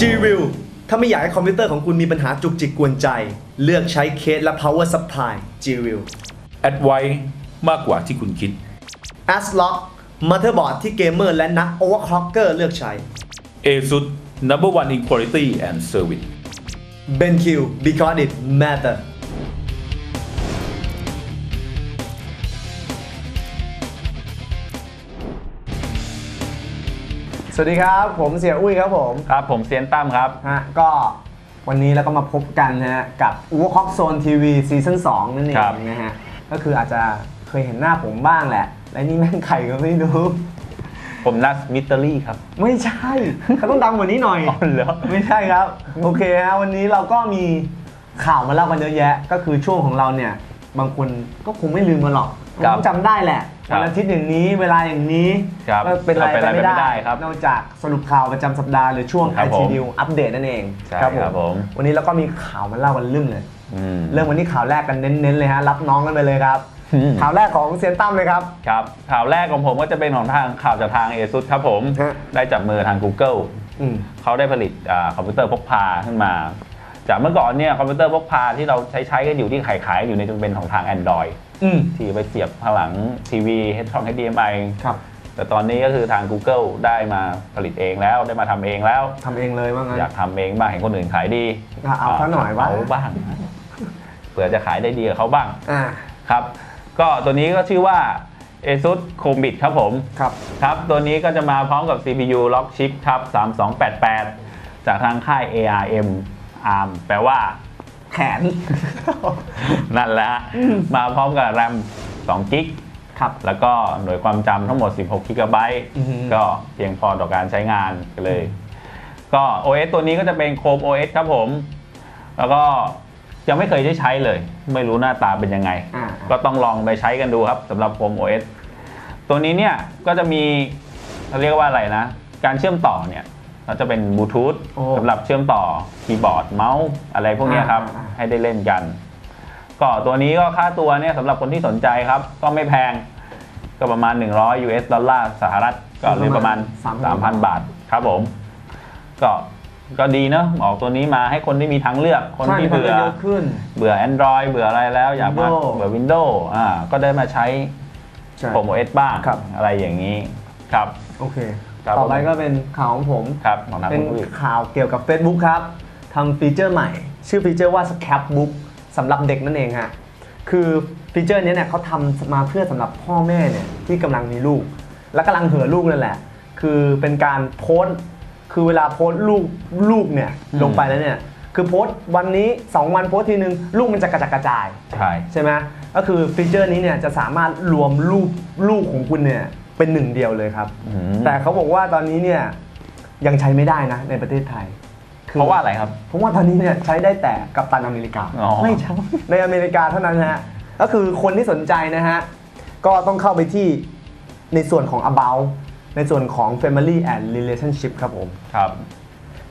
G-View ถ้าไม่อยากให้คอมพิวเตอร์ของคุณมีปัญหาจุกจิกกวนใจ เลือกใช้เคสและ power supply G-View แอดไว้มากกว่าที่คุณคิด ASRock motherboard ที่เกมเมอร์และนัก overclocker เลือกใช้ ASUS number one in quality and service BenQ because it matter สวัสดีครับ ผมเสียอุ้ยครับผมครับ ผมเซียนตั้มครับฮะก็วันนี้เราก็มาพบกันนะฮะกับ u w a r c o c k Zone TV ซีซั่น2นั่นเอครังบนะฮะก็คืออาจจะเคยเห็นหน้าผมบ้างแหละ และนี่แม่งใครก็ไม่รู้ ผมนัสมิสเตอรี่ครับไม่ใช่ เขาต้องดังกว่านี้หน่อย อ๋อเหรอ ไม่ใช่ครับ โอเคฮะวันนี้เราก็มีข่าวมาเล่ากันเยอะแยะ ก็คือช่วงของเราเนี่ย บางคนก็คงไม่ลืมมาหรอก ครับต้องจำได้แหละครับวันอาทิตย์อย่างนี้เวลาอย่างนี้ครับก็เป็นอะไรเป็นไปอะไรไม่ไปไม่ได้ได้ครับนอกจากสรุปข่าวประจำสัปดาห์หรือช่วงครั i บ t ผม News อัปเดตนั่นเองใช่ครับผมวันนี้เราก็มีข่าวมาเล่ากันลืมเลยอืมเริ่มวันนี้ข่าวแรกกันเน้นๆเลยฮะรับน้องกันไปเลยครับอืมข่าวแรกของเซียนตั้มเลยครับครับข่าวแรกของผมก็จะเป็นของทางข่าวจากทาง ASUS ครับผมฮะได้จับมือทาง Google อืมเขาได้ผลิตอ่าคอมพิวเตอร์พกพาขึ้นมา จากเมื่อก่อนเนี่ยคอมพิวเตอร์พกพาที่เราใช้ใช้กันอยู่ที่ขายขายๆอยู่ในจะเป็นของทาง Android อืม ที่ไปเสียบข้างหลังทีวีช่อง HDMI ครับ แต่ตอนนี้ก็คือทาง Google ได้มาผลิตเองแล้วได้มาทำเองแล้ว ทำเองเลยว่างั้นอยากทำเองบ้างเห็นคนอื่นขายดีอะเอาซะหน่อยวะเอาบ้างเผื่อจะขายได้ดีกับเขาบ้างอ่า ครับ ก็ตัวนี้ก็ชื่อว่า ASUS Chromebit ครับผม ครับ ครับ ตัวนี้ก็จะมาพร้อมกับ CPU Lock Chip ครับ 3288 จากทางค่าย ARM ARM แปลว่า แขน นั่นแหละฮะมาพร้อมกับ RAM 2 g b ครับ แล้วก็หน่วยความจำทั้งหมด 16 g b อือฮึ ก็เพียงพอต่อการใช้งานกันเลย ก็ OS ตัวนี้ก็จะเป็น Chrome OS ครับผม แล้วก็ยังไม่เคยได้ใช้เลย ไม่รู้หน้าตาเป็นยังไง อ่า ก็ต้องลองไปใช้กันดูครับสำหรับ Chrome OS ตัวนี้เนี่ยก็จะมีเขาเรียกว่าอะไรนะ การเชื่อมต่อเนี่ย ก็จะเป็นบลูทูธโอ้สำหรับเชื่อมต่อคีย์บอร์ดเมาส์อะไรพวกเนี้ยครับอ่าอ่า ให้ได้เล่นกัน ก็ตัวนี้ก็ค่าตัวเนี่ยสำหรับคนที่สนใจครับ ก็ไม่แพงก็ประมาณ 100 US ดอลลาร์สหรัฐก็หรือประมาณ3,000 บาทครับผม ก็ก็ดีเนอะออกตัวนี้มาให้คนที่มีทางเลือกคนใช่ที่มีความเบื่อ เยอะขึ้น เบื่อ Android เบื่ออะไรแล้วอยากมา Windows เบื่อ Windows อ่าก็ได้มาใช้ ใช่ Chrome OS บ้างครับ อะไรอย่างนี้ครับ โอเค ครับต่อไปก็เป็นข่าวของผมครับของทางเป็นคุณอุ้ยข่าวเกี่ยวกับ Facebook ครับทำฟีเจอร์ใหม่ ชื่อฟีเจอร์ว่า Scrapbook สำหรับเด็กนั่นเองฮะคือฟีเจอร์นี้เนี่ยเขาทำมาเพื่อสำหรับพ่อแม่เนี่ยที่กำลังมีลูก และกำลังเหือลูกนั่นแหละ คือเป็นการโพสต์คือเวลาโพสต์ลูกลูกเนี่ยอืมลงไปแล้วเนี่ยคือโพสต์วันนี้ 2 วันโพสต์ทีนึงลูกมันจะกระจัดกระจาย ใช่ใช่ไหมก็คือฟีเจอร์นี้เนี่ยจะสามารถรวมรูปลูกของคุณเนี่ย เป็นหนึ่งเดียวเลยครับอืมแต่เขาบอกว่าตอนนี้เนี่ยยังใช้ไม่ได้นะในประเทศไทยคืเพราะว่าอะไรครับเพราะว่าตอนนี้เนี่ยใช้ได้แต่กัปตันอเมริกาอ๋อไม่ใช่ในอเมริกาเท่านั้นฮะก็คือคนที่สนใจนะฮะก็ต้องเข้าไปที่ในส่วนของ about ในส่วนของ family and relationship ครับผมครับ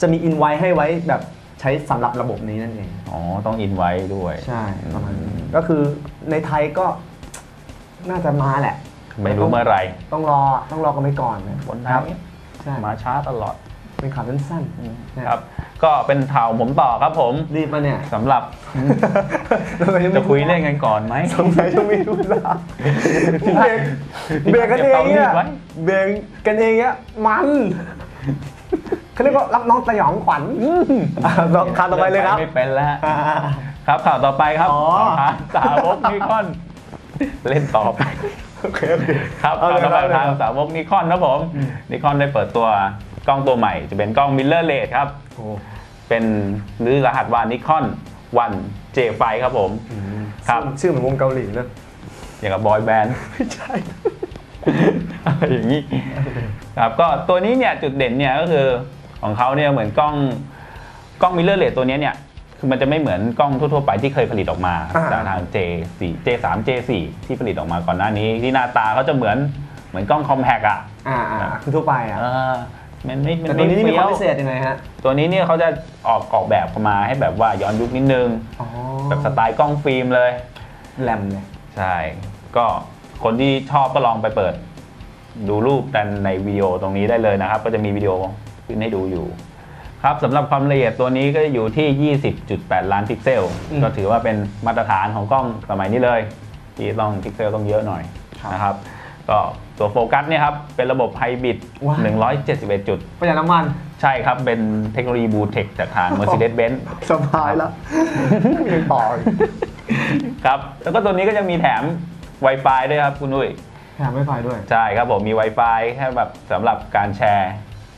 จะมี invite ให้ไว้แบบใช้สำหรับระบบนี้นั่นเอง อ๋อ ต้องอินไว้ด้วย ใช่ประมาณนี้ก็คือในไทยก็น่าจะมาแหละ ไม่รู้เมื่อไหรต้องรอต้องรอกันไปก่อนนะบนครับไทยใช่มาช้าตลอดเป็นข่าวสั้นๆนะครับ ก็เป็นข่าวผมต่อครับผมรีบมาเนี่ยสำหรับจะคุยเล่นกันก่อนไหมสงสัยต้องมีธุระเบรกเบรกกันเองเนี่ยเก็บเตารีดไว้เบรกกันเองเนี่ยมันเขาเรียกว่ารับน้องสยองขวัญอะลองข่าวต่อไปเลยครับไม่เป็นแล้วอ่าครับข่าวต่อไปครับอ๋อทางสาวกนิคอนเล่นต่อไป โอเคโอเคครับเอาข่าวเลยต่อไปเอาเลยทางสาวกนิคอนนะผมนิคอนได้เปิดตัวกล้องตัวใหม่ จะเป็นกล้องมิ r เลอร์เลสครับโอ้เป็นหรือรหัสว่านิคอนวันเจไฟครับผมครับชื่อเหมือนวงเกาหลีนะอย่างกับบอยแบนด์ไม่ใช่อะไรอย่างนี้ครับก็ตัวนี้เนี่ยจุดเด่นเนี่ยก็คือของเขาเนี่ยเหมือนกล้องกล้องมิ r เลอร์เลสตัวเนี้ยเนี่ย คือมันจะไม่เหมือนกล้องทั่วๆไปที่เคยผลิตออกมาอ่า จากทาง J4 J3 J4 ที่ผลิตออกมาก่อนหน้านี้ ที่หน้าตาเขาจะเหมือนเหมือนกล้องคอมแพกอะอ่าอ่าคือทั่วไปอะเออมันไม่มัแต่นตัวนี้นี่มีไเฟี้ความพิเศษยังไงฮะตัวนี้เนี่ยเขาจะออกออกแบบมาให้แบบว่าย้อนยุคนิดนึง อ๋อแบบสไตล์กล้องฟิล์มเลย แรมเลยใช่ ก็คนที่ชอบก็ลองไปเปิด ดูรูปกันในวิดีโอตรงนี้ได้เลยนะครับ ก็จะมีวิดีโอขึ้นให้ดูอยู่ ครับสำหรับความละเอียดตัวนี้ก็จะอยู่ที่ 20.8 ล้านพิกเซล อืม ก็ถือว่าเป็นมาตรฐานของกล้องสมัยนี้เลย ที่ต้องพิกเซลต้องเยอะหน่อยครับนะครับ ก็ตัวโฟกัสเนี่ยครับเป็นระบบไฮบริดว้าว171 จุด ประหยัดน้ำมัน ใช่ครับ เป็นเทคโนโลยีบลูเทคจากทาง Mercedes-Benz สบายแล้วยังต่ออีกครับ แล้วก็ตัวนี้ก็จะมีแถม Wi-Fi ด้วยครับคุณนุ้ย แถมไม่ไฟด้วย ใช่ครับผมมี Wi-Fi แค่แบบสำหรับการแชร์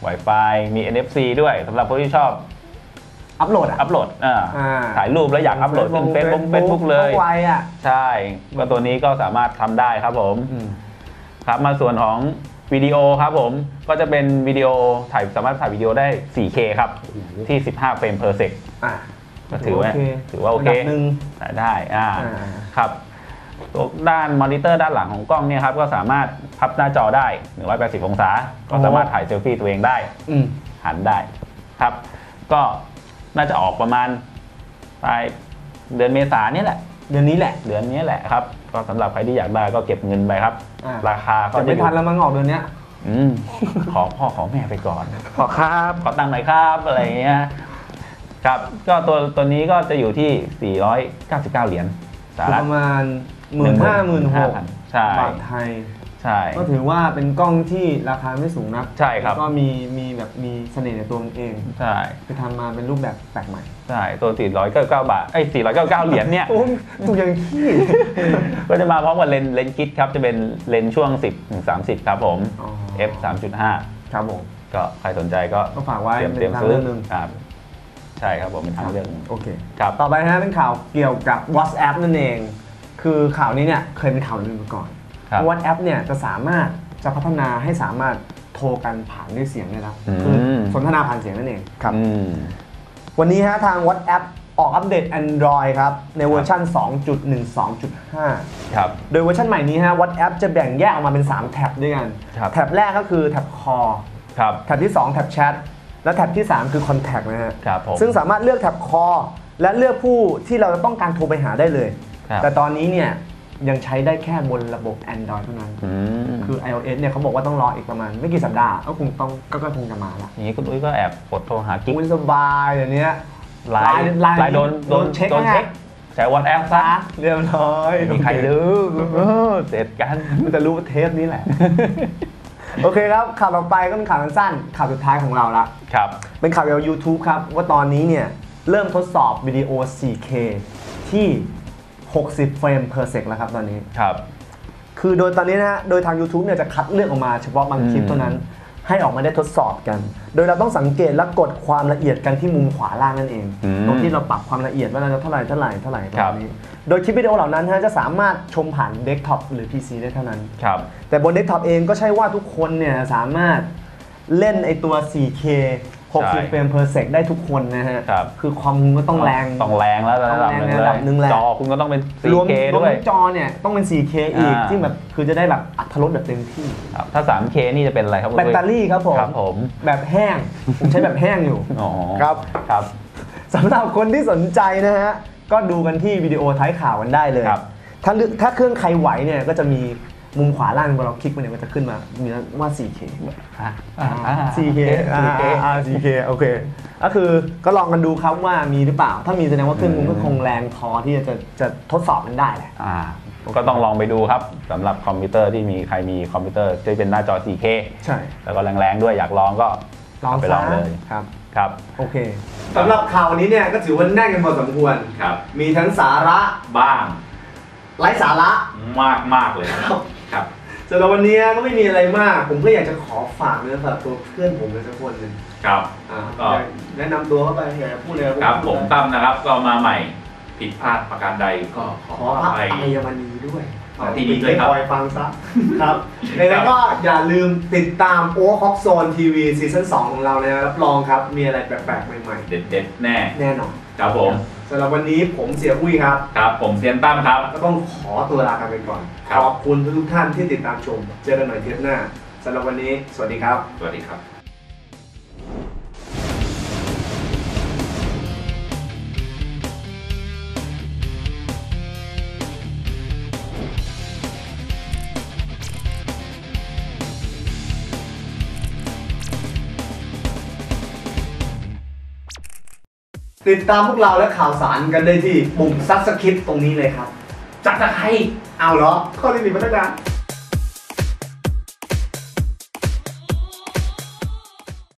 Wi-Fi มี NFC ด้วยสำหรับผู้ที่ชอบอัพโหลดอะอัพโหลดอ่าอ่าถ่ายรูปแล้วอยากอัพโหลดขึ้นเฟซบุ๊กเฟซบุ๊กเลย ไวอะใช่ ก็ตัวนี้ก็สามารถทำได้ครับผม ครับมาส่วนของวิดีโอครับผมก็จะเป็นวิดีโอถ่ายสามารถถ่ายวิดีโอได้ 4K ครับ ที่ 15 เฟรม per sec อะ ก็ถือว่าโเคถือว่าโอเคระดับหนึ่ง ถ่ายได้อ่าอ่า ครับ ตัวด้านมอนิเตอร์ด้านหลังของกล้องเนี่ยครับก็สามารถพับหน้าจอได้ 180 องศา ก็สามารถถ่ายเซลฟี่ตัวเองได้อืมหันได้ครับ ก็น่าจะออกประมาณปลายเดือนเมษาเนี่ยแหละ เดือนนี้แหละ เดือนนี้แหละครับ ก็สำหรับใครที่อยากได้ก็เก็บเงินไปครับ อ่าราคาก็จะไม่ทันแล้วมั้งออกเดือนเนี้ยอืมขอพ่อขอแม่ไปก่อน ขอครับขอตังค์หน่อยครับอะไรอย่างเงี้ยครับก็ตัวตัวนี้ก็จะอยู่ที่ 499 เหรียญสหปรัฐระมาณ หมื่นห้าหมื่นหกใช่บาทไทยใช่ ก็ถือว่าเป็นกล้องที่ราคาไม่สูงนักใช่ครับแล้วก็มีมีแบบมีเสน่ห์ในตัวมันเองใช่คือทำมาเป็นรูปแบบแปลกใหม่ใช่ตัว 499 บาทไอ้ย499 เหรียญเนี่ยโอ้ยตัวยังขี้ก็จะมาพร้อมกับเลนส์เลนส์คิดครับจะเป็นเลนส์ช่วง 10ถึง30 ครับผมอ๋อ f 3.5 ครับผมก็ใครสนใจก็ก็ฝากไว้เตรียมเป็นเตรียมทางซื้อเลือกหนึ่งครับใช่ครับผมเป็นทางเลือกหนึ่งโอเคครับต่อไปนะฮะเป็นข่าวเกี่ยวกับ WhatsApp นั่นเอง คือข่าวนี้เนี่ยเคยเป็นข่าวลือมาก่อนครับ WhatsApp เนี่ยจะสามารถจะพัฒนาให้สามารถโทรกันผ่านด้วยเสียงได้แล้วอืม คือสนทนาผ่านเสียงนั่นเองครับ อืม วันนี้ฮะทาง WhatsApp ออกอัปเดต Android ครับ ในเวอร์ชัน 2.12.5 ครับ โดยเวอร์ชันใหม่นี้ฮะ WhatsApp จะแบ่งแยกออกมาเป็น 3 แท็บด้วยกัน ครับ แท็บแรกก็คือแท็บ Call ครับ แท็บที่ 2 แท็บ Chat และแท็บที่ 3 คือ Contact นะฮะ ครับผม ซึ่งสามารถเลือกแท็บ Call และเลือกผู้ที่เราจะต้องการโทรไปหาได้เลย ครับ แต่ตอนนี้เนี่ยยังใช้ได้แค่บนระบบ Android เท่านั้น อืมคือ iOS เนี่ยเขาบอกว่าต้องรออีกประมาณไม่กี่สัปดาห์ก็คงต้องก็ก็คงจะมาละอย่างนี้คุณอุ้ยก็แอบกดโทรหากิ๊กอุ้ยสบายเดี๋ยวนี้ ไลน์ไลน์ไลน์โดนโดนเช็คโดนไงเช็คใช้วอทแอปซะเรียบร้อยไม่มีใครรู้เออเสร็จกัน มันจะรู้ว่าเทปนี้แหละ โอเคครับ ข่าวต่อไปก็เป็นข่าวสั้นๆข่าวสุดท้ายของเราละ ครับ เป็นข่าวเกี่ยวกับ YouTube ครับ ว่าตอนนี้เนี่ย เริ่มทดสอบวิดีโอ 4K ที่ 60 เฟรม per sec แล้วครับตอนนี้ ครับ คือโดยตอนนี้นะฮะโดยทาง YouTube เนี่ยจะคัดเลือกออกมาเฉพาะบางคลิปอืมเท่านั้น ให้ออกมาได้ทดสอบกัน โดยเราต้องสังเกตและกดความละเอียดกันที่มุมขวาล่างนั่นเอง อืมตรงที่เราปรับความละเอียดว่าเราจะเท่าไหร่เท่าไหร่เท่าไหร่ตรครับ งนี้ โดยคลิปวิดีโอเหล่านั้นฮะจะสามารถชมผ่านเดสก์ท็อปหรือ PC ได้เท่านั้น ครับ แต่บนเดสก์ท็อปเองก็ใช่ว่าทุกคนเนี่ยสามารถเล่นไอตัว 4K 60เฟรม per sec ได้ทุกคนนะฮะครับคือความก็ต้องแรงต้องแรงแล้วระดับหนึ่งต้องแรงในเลระดัยบหนึ่งแหละจอคุณก็ต้องเป็นรวม 4K รวมด้วยทั้งจอเนี่ยต้องเป็น 4K อีกอ่าที่แบบคือจะได้แบบอัตรสแบบเต็มที่ครับถ้า 3K นี่จะเป็นอะไรครับคุณแบตอุ้ยเตอรี่ครับผมครับผมแบบแห้งผมใช้แบบแห้งอยู่อ๋อครับครับสำหรับคนที่สนใจนะฮะก็ดูกันที่วิดีโอท้ายข่าวกันได้เลยครับถ้าเลือกถ้าเครื่องใครไหวเนี่ยก็จะมี มุมขวาล่างเวลาเราคลิกไปเนี่ยก็จะขึ้นมามีว่า 4K อะอะอะ 4K อ่า 4K อ่า 4K โอเค ก็คือก็ลองกันดูครับว่ามีหรือเปล่า ถ้ามีแสดงว่าเครื่องคุณก็คงแรงพอที่จะจะทดสอบมันได้แหละ อ่าก็ต้องลองไปดูครับสำหรับคอมพิวเตอร์ที่มีใครมีคอมพิวเตอร์ที่เป็นหน้าจอ 4K ใช่ แล้วก็แรงๆด้วยอยากลองก็ลองเอาไปซะลองเลยครับ ครับ โอเคสำหรับข่าววันนี้เนี่ยก็ถือว่าแน่นกันพอสมควร ครับ มีทั้งสาระบ้างไร้สาระมากมากๆเลย ครับครับ สำหรับวันนี้ก็ไม่มีอะไรมาก ผมก็อยากจะขอฝากเนื้อฝากตัวเพื่อนผมเลยสักคนหนึ่งครับ อ่าก็ แนะนำตัวเข้าไปอยากจะพูดอะไรครับผมตั้มนะครับก็มาใหม่ผิดพลาดประการใดก็ขอขอพระอภัย อภัยมณีด้วยอ่าที่นี่เลยครับปล่อยฟังซะครับแล้วก็อย่าลืมติดตามโอ้คอกโซนทีวีซีซั่น2ของเรานะรับรองครับ มีอะไรแปลกๆ ใหม่เด็ดๆแน่ ๆ แน่นอน ครับผม สำหรับวันนี้ผมเสียอุ้ยครับ ครับ ผมเซียนตั้มครับ ก็ต้องขอตัวลากันไปก่อน ครับ ขอบคุณทุกๆท่านที่ติดตามชม เจอกันใหม่เทปหน้าสำหรับวันนี้ สวัสดีครับ สวัสดีครับ ติดตามพวกเราและข่าวสารกันได้ที่ปุ่มซับสคริปตรงนี้เลยครับ จัดตะไครเอาเหรอข้อนี้มีมาตั้งนาน